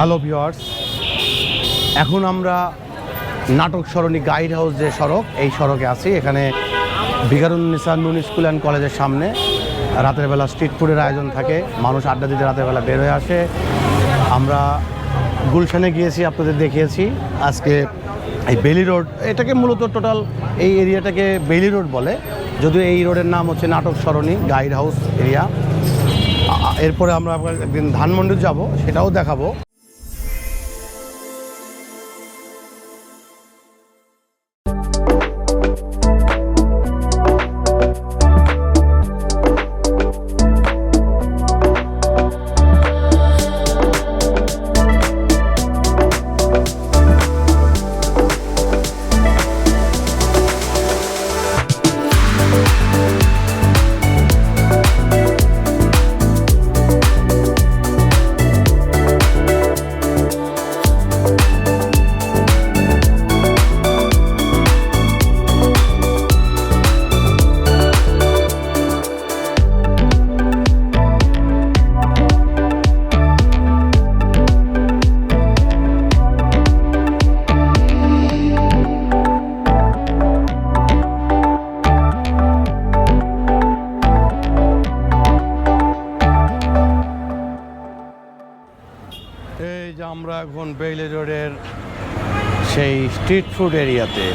Hello viewers এখন আমরা নাটক সরণি গাইড হাউস যে সড়ক, এই সড়কে আছি। এখানে বিকারুন্নিসা নুন স্কুল অ্যান্ড কলেজের সামনে রাতের বেলা স্ট্রিট ফুডের আয়োজন থাকে। মানুষ আড্ডা দিতে রাতের বেলা বের হয়ে আসে। আমরা গুলশানে গিয়েছি, আপনাদের দেখিয়েছি। আজকে এই বেলি রোড, এটাকে মূলত টোটাল এই এরিয়াটাকে বেলি রোড বলে। যদিও এই রোডের নাম হচ্ছে নাটক সরণি, গাইড হাউস এরিয়া। এরপরে আমরা একদিন ধানমন্ডি যাব, সেটাও দেখাবো। আমরা এখন বেইলি রোডের সেই স্ট্রিট ফুড এরিয়াতে।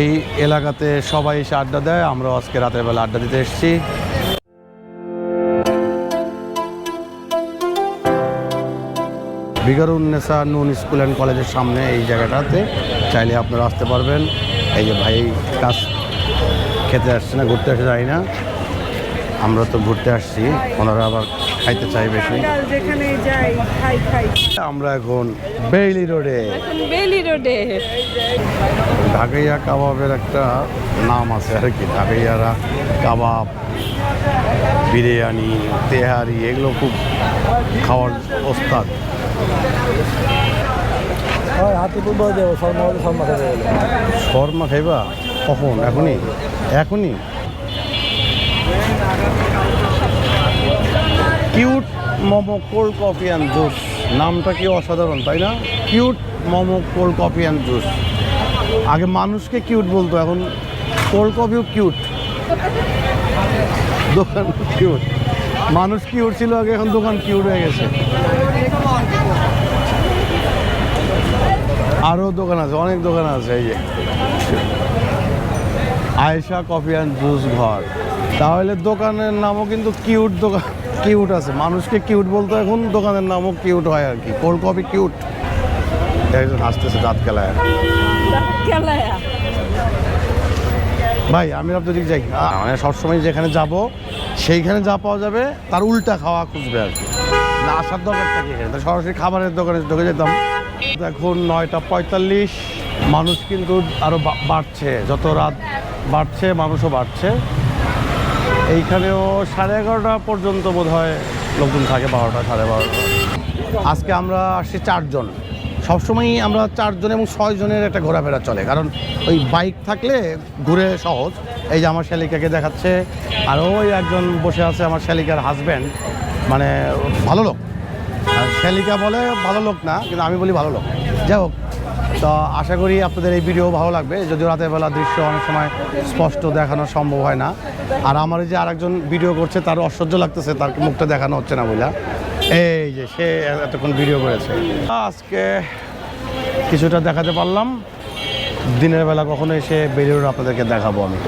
এই এলাকাতে সবাই এসে আড্ডা দেয় আমরা আজকে রাতের বেলা আড্ডা দিতে এসেছি। বিগারুন্নেসা নুন স্কুল অ্যান্ড কলেজের সামনে এই জায়গাটাতে চাইলে আপনারা আসতে পারবেন। এই যে ভাই কাজ খেতে আসছে না, ঘুরতে আসে যাই না। আমরা তো ঘুরতে আসছি, ওনারা আবার খাইতে চাই বেশি। যেখানে যাই খাই খাই। আমরা এখন বেইলি রোডে। এখন বেলি রোডে। ঢাকাইয়া কাবাবের একটা নাম আছে আর কি ঢাকাইয়ারা কাবাব বিরিয়ানি তেহারি এগুলো খুব খাওয়ার ওস্তাদ। হাতে তুলবো শর্মা শর্মা শর্মা খাইবা? কখন? এখনই? এখনই? Cute momo cold coffee and juice. নামটা কি অসাধারণ, তাই না? Cute momo cold coffee and juice. আগে মানুষকে কিউট বলতো, এখন কোল্ড কফিও কিউট। দোকান কিউট। মানুষ কিউট ছিল আগে, এখন দোকান কিউট হয়ে গেছে। আরও দোকান আছে, অনেক দোকান আছে, এই যে। আয়েশা কফি অ্যান্ড জুস ঘর। তাহলে দোকানের নামও কিন্তু কিউট দোকান। কিউট আছে। মানুষকে কিউট বলতে এখন দোকানের নামও কিউট হয় আর কি। কোল্ড কফি কিউট একজন হাসতেছে দাঁত কেলায়া। ভাই, আমি আপনাদের যাই। মানে সবসময় যেখানে যাব, সেইখানে যা পাওয়া যাবে, তার উল্টা খাওয়া খুঁজবে আর কি। না, আসার দরকারটা কি? এখানে? সরাসরি খাবারের দোকানে ঢুকে যেতাম। এখন নয়টা পঁয়তাল্লিশ, মানুষ কিন্তু আরও বাড়ছে। যত রাত বাড়ছে, মানুষও বাড়ছে। এইখানেও সাড়ে এগারোটা পর্যন্ত বোধ হয় লোকজন থাকে, বারোটা, সাড়ে বারোটা। আজকে আমরা আসছি চারজন। সবসময়ই আমরা চারজন এবং ছয় জনের একটা ঘোরাফেরা চলে, কারণ ওই বাইক থাকলে ঘুরে সহজ। এই যে আমার শালিকাকে দেখাচ্ছে আর ওই একজন বসে আছে আমার শালিকার হাজব্যান্ড মানে ভালো লোক। আর শালিকা বলে ভালো লোক না, কিন্তু আমি বলি ভালো লোক। যাই হোক তো আশা করি আপনাদের এই ভিডিও ভালো লাগবে। যদিও রাতের বেলা দৃশ্য অনেক সময় স্পষ্ট দেখানো সম্ভব হয় না। আর আমার যে আরেকজন ভিডিও করছে, তার অসহ্য লাগতেছে, তার মুখটা দেখানো হচ্ছে না বুঝলা এই যে সে এতক্ষণ ভিডিও করেছে। আজকে কিছুটা দেখাতে পারলাম। দিনের বেলা কখনো এসে বেরিয়ে আপনাদেরকে দেখাবো আমি।